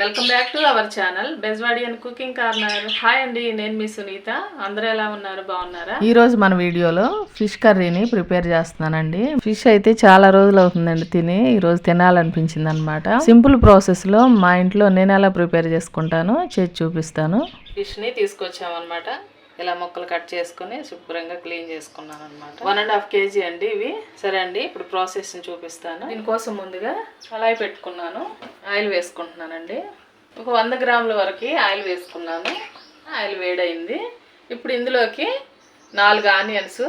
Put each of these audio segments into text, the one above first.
Welcome back to our channel Bejwadi and cooking corner hi అండి నేను మీ సునీత. అందరూ ఎలా ఉన్నారు? బాగున్నారా? ఈ రోజు మన వీడియోలో ఫిష్ కర్రీని ప్రిపేర్ చేస్తున్నానండి. ఫిష్ అయితే చాలా రోజులు అవుతుందండి తిని ఈ రోజు తినాలనిపించింది అనమాట సింపుల్ ప్రాసెస్లో మా ఇంట్లో నేను ఎలా ప్రిపేర్ చేసుకుంటానో చేసి చూపిస్తాను. ఫిష్ని తీసుకొచ్చామన్నమాట. ఇలా ముక్కలు కట్ చేసుకొని శుభ్రంగా క్లీన్ చేసుకున్నాను అనమాట వన్ అండ్ హాఫ్ కేజీ అండి ఇవి. సరే అండి ఇప్పుడు ప్రాసెస్ని చూపిస్తాను. దీనికోసం ముందుగా కళాయి పెట్టుకున్నాను. ఆయిల్ వేసుకుంటున్నానండి. ఒక వంద గ్రాముల వరకు ఆయిల్ వేసుకున్నాను. ఆయిల్ వేడైంది. ఇప్పుడు ఇందులోకి నాలుగు ఆనియన్స్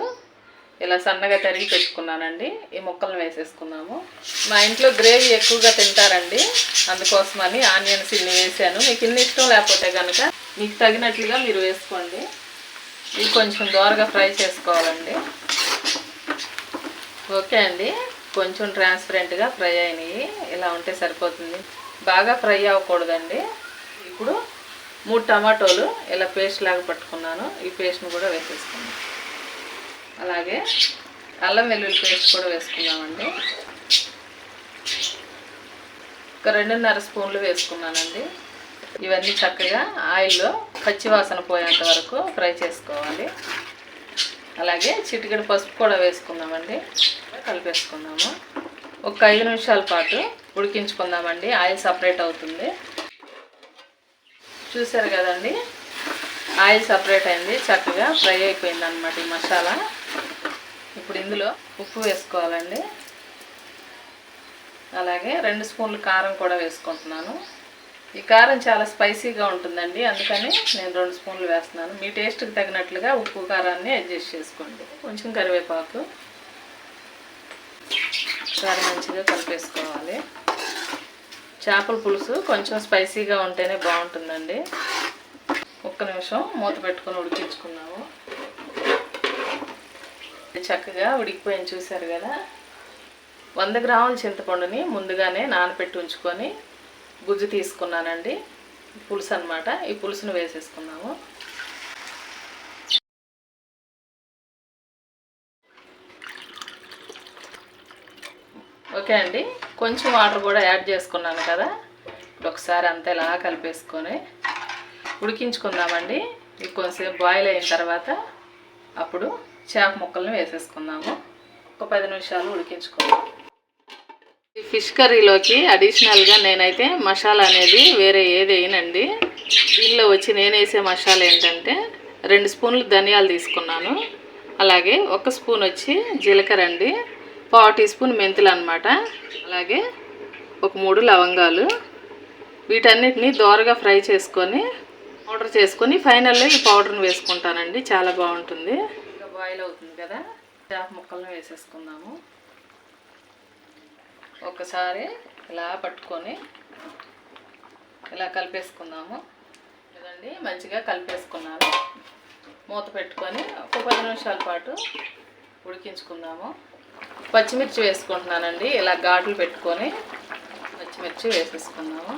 ఇలా సన్నగా తరిగి పెట్టుకున్నానండి. ఈ ముక్కలను వేసేసుకున్నాము మా ఇంట్లో గ్రేవీ ఎక్కువగా తింటారండి. అందుకోసమని ఆనియన్స్ ఇన్ని వేసాను. మీకు ఇన్ని ఇష్టం లేకపోతే కనుక మీకు తగినట్లుగా మీరు వేసుకోండి. ఇవి కొంచెం దోరగా ఫ్రై చేసుకోవాలండి. ఓకే అండి. కొంచెం ట్రాన్స్పరెంట్గా ఫ్రై అయినాయి. ఇలా ఉంటే సరిపోతుంది. బాగా ఫ్రై అవ్వకూడదండి. ఇప్పుడు మూడు టమాటోలు ఇలా పేస్ట్ లాగా పట్టుకున్నాను. ఈ పేస్ట్ని కూడా వేసేసుకున్నాను అలాగే అల్లం వెల్లుల్లి పేస్ట్ కూడా వేసుకున్నామండి ఒక రెండున్నర స్పూన్లు వేసుకున్నానండి. ఇవన్నీ చక్కగా ఆయిల్లో పచ్చివాసన పోయేంత వరకు ఫ్రై చేసుకోవాలి. అలాగే చిటికెడు పసుపు కూడా వేసుకుందామండి. కలిపేసుకుందాము. ఒక ఐదు నిమిషాల పాటు ఉడికించుకుందామండి. ఆయిల్ సపరేట్ అవుతుంది. చూసారు కదండి? ఆయిల్ సపరేట్ అయింది. చక్కగా ఫ్రై అయిపోయింది అనమాట ఈ మసాలా. ఇప్పుడు ఇందులో ఉప్పు వేసుకోవాలండి. అలాగే రెండు స్పూన్లు కారం కూడా వేసుకుంటున్నాను. ఈ కారం చాలా స్పైసీగా ఉంటుందండి అందుకని నేను రెండు స్పూన్లు వేస్తున్నాను. మీ టేస్ట్కి తగినట్లుగా ఉప్పు కారాన్ని అడ్జస్ట్ చేసుకోండి. కొంచెం కరివేపాకు. ఒకసారి మంచిగా కలిపేసుకోవాలి. చేపల పులుసు కొంచెం స్పైసీగా ఉంటేనే బాగుంటుందండి. ఒక్క నిమిషం మూత పెట్టుకొని ఉడికించుకున్నాము. చక్కగా ఉడికిపోయింది చూశారు కదా? వంద గ్రాముల చింతపండుని ముందుగానే నానబెట్టి ఉంచుకొని గుజ్జు తీసుకున్నానండి. పులుసు అనమాట ఈ పులుసును వేసేసుకున్నాము ఓకే అండి. కొంచెం వాటర్ కూడా యాడ్ చేసుకున్నాను కదా. ఇప్పుడు ఒకసారి అంతా ఇలా కలిపేసుకొని ఉడికించుకుందామండి. ఇది కొంచెంసేపు బాయిల్ అయిన తర్వాత అప్పుడు చేప ముక్కల్ని వేసేసుకుందాము. ఒక పది నిమిషాలు ఉడికించుకుందాం. ఫిష్ కర్రీలోకి అడిషనల్గా నేనైతే మసాలా అనేది వేరే ఏది వేయనండి. దీనిలో వచ్చి నేను వేసే మసాలా ఏంటంటే రెండు స్పూన్లు ధనియాలు తీసుకున్నాను. అలాగే ఒక స్పూన్ వచ్చి జీలకర్ర అండి. పావు టీ స్పూన్ మెంతులు అనమాట అలాగే ఒక మూడు లవంగాలు. వీటన్నిటిని దోరగా ఫ్రై చేసుకొని పౌడర్ చేసుకొని ఫైనల్లో ఈ పౌడర్ని వేసుకుంటానండి. చాలా బాగుంటుంది. ఇంకా బాయిల్ అవుతుంది కదా. చేప ముక్కలను వేసేసుకుందాము. ఒకసారి ఇలా పట్టుకొని ఇలా కలిపేసుకుందాము. లేదండి మంచిగా కలిపేసుకున్నాను. మూత పెట్టుకొని ఒక పది నిమిషాల పాటు ఉడికించుకుందాము. పచ్చిమిర్చి వేసుకుంటున్నానండి. ఇలా ఘాట్లు పెట్టుకొని పచ్చిమిర్చి వేసేసుకుందాము.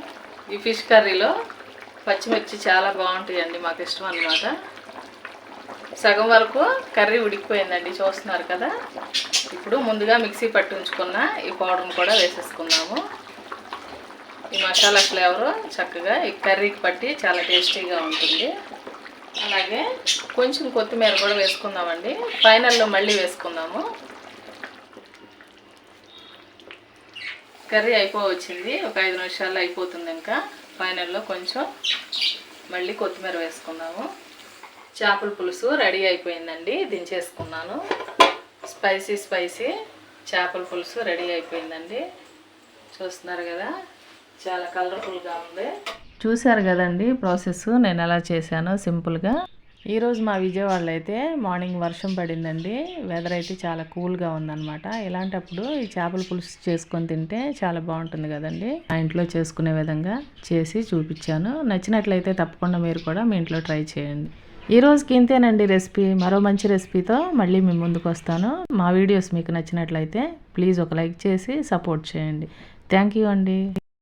ఈ ఫిష్ కర్రీలో పచ్చిమిర్చి చాలా బాగుంటాయండి మాకు ఇష్టం అన్నమాట. సగం వరకు కర్రీ ఉడికిపోయిందండి చూస్తున్నారు కదా? ఇప్పుడు ముందుగా మిక్సీ పట్టి ఉంచుకున్న ఈ పౌడర్ని కూడా వేసేసుకున్నాము ఈ మసాలా ఫ్లేవర్ చక్కగా ఈ కర్రీకి పట్టి చాలా టేస్టీగా ఉంటుంది. అలాగే కొంచెం కొత్తిమీర కూడా వేసుకుందామండి. ఫైనల్లో మళ్ళీ వేసుకుందాము. కర్రీ అయిపోవచ్చింది. ఒక ఐదు నిమిషాల్లో అయిపోతుంది ఇంకా. ఫైనల్లో కొంచెం మళ్ళీ కొత్తిమీర వేసుకుందాము. చేపల పులుసు రెడీ అయిపోయిందండి దించేసుకున్నాను. స్పైసీ స్పైసీ చేపల పులుసు రెడీ అయిపోయిందండి. చూస్తున్నారు కదా చాలా కలర్ఫుల్గా ఉంది. చూశారు కదండి ప్రాసెస్ నేను ఎలా చేశానో సింపుల్గా. ఈరోజు మా విజయవాడలో అయితే మార్నింగ్ వర్షం పడిందండి వెదర్ అయితే చాలా కూల్గా ఉందన్నమాట. ఇలాంటప్పుడు ఈ చేపల పులుసు చేసుకొని తింటే చాలా బాగుంటుంది కదండి. మా ఇంట్లో చేసుకునే విధంగా చేసి చూపించాను. నచ్చినట్లయితే తప్పకుండా మీరు కూడా మీ ఇంట్లో ట్రై చేయండి. ఈరోజుకి ఇంతేనండి రెసిపీ. మరో మంచి రెసిపీతో మళ్ళీ మీ ముందుకు వస్తాను. మా వీడియోస్ మీకు నచ్చినట్లయితే ప్లీజ్ ఒక లైక్ చేసి సపోర్ట్ చేయండి. థ్యాంక్ యూ అండి.